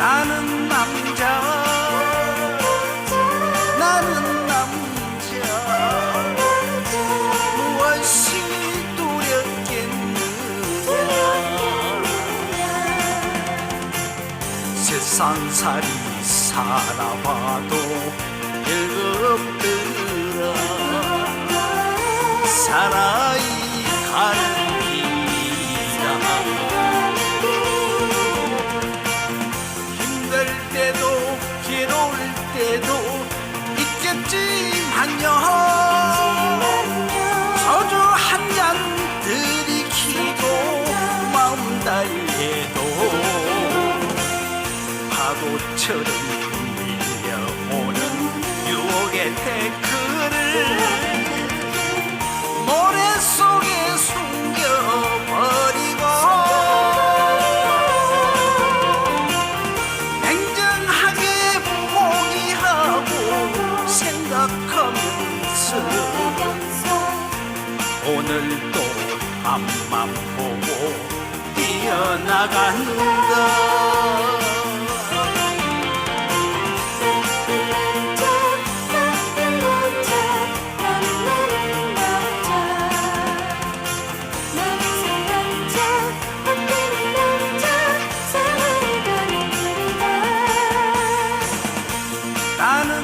나는 남자. 나는 남자. 무엇이 두렵겠느냐. 세상살이 살아봐도 별것 없더라 사랑이 가 때도 있겠지만요. 소주 한 잔 들이키고 마음 달래도 파도처럼 오늘도 앞만 보고 뛰어나간다 나는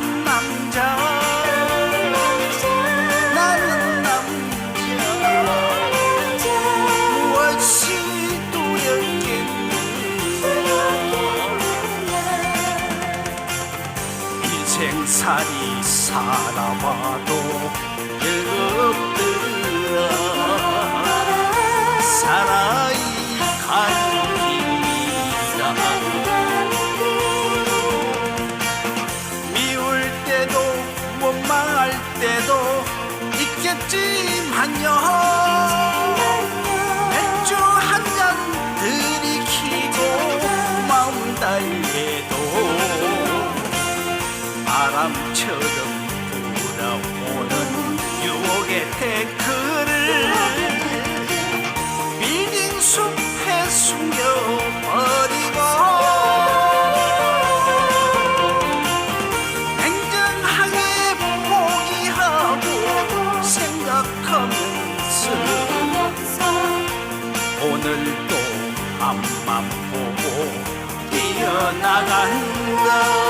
인생살이 살아봐도 사나이 가는 길이라 미울 때도 원망할 때도 있겠지만요 유혹의 태클을 빌딩 숲에 숨겨버리고 냉정하게 포기하고 생각하면서 오늘도 앞만 보고 뛰어나간다